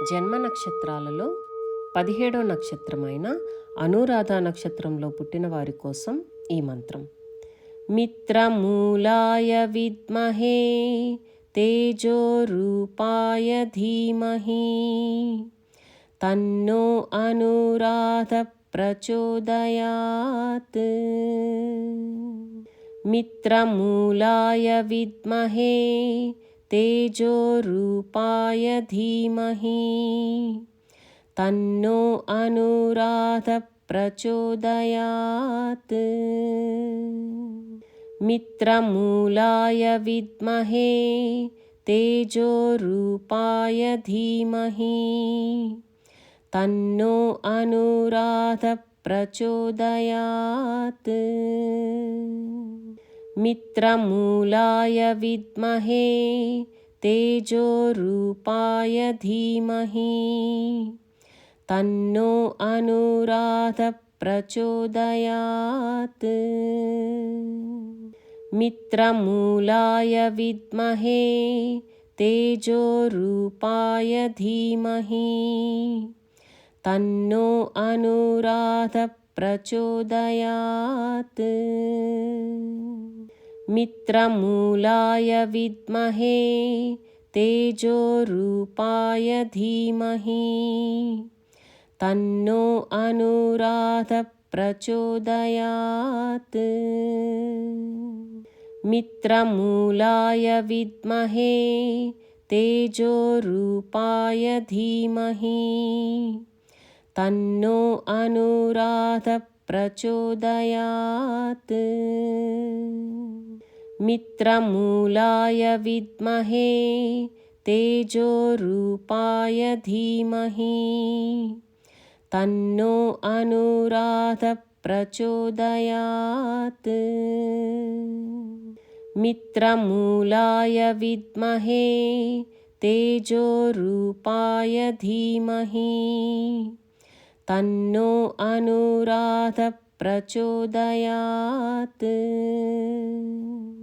జన్మ నక్షత్రాలలో పదిహేడో నక్షత్రమైన అనురాధ నక్షత్రంలో పుట్టిన వారి కోసం ఈ మంత్రం. మిత్రమూలాయ విద్మహే తేజోరూపాయ ధీమహి. తన్నో అనురాధ ప్రచోదయాత్. మిత్రమూలాయ విద్మహే तेजोरूपाय धीमहि। तन्नो अनुराधप्रचोदयात्। मित्रमूलाय विद्महे तेजोरूपाय धीमहि। तन्नो अनुराधप्रचोदयात् मित्रमूलाय विद्महे तेजोरूपाय धीमहि। तन्नो अनुराधप्रचोदयात्। मित्रमूलाय विद्महे तेजोरूपाय धीमहि। तन्नो अनुराधप्रचोदयात् मित्रमूलाय विद्महे तेजोरूपाय धीमहि। तन्नो अनुराधप्रचोदयात्। मित्रमूलाय विद्महे तेजोरूपाय धीमहि। तन्नो अनुराधप्रचोदयात् मित्रमूलाय विद्महे तेजोरूपाय धीमहि। तन्नो अनुराधप्रचोदयात्। मित्रमूलाय विद्महे तेजोरूपाय धीमहि। तन्नो अनुराधप्रचोदयात्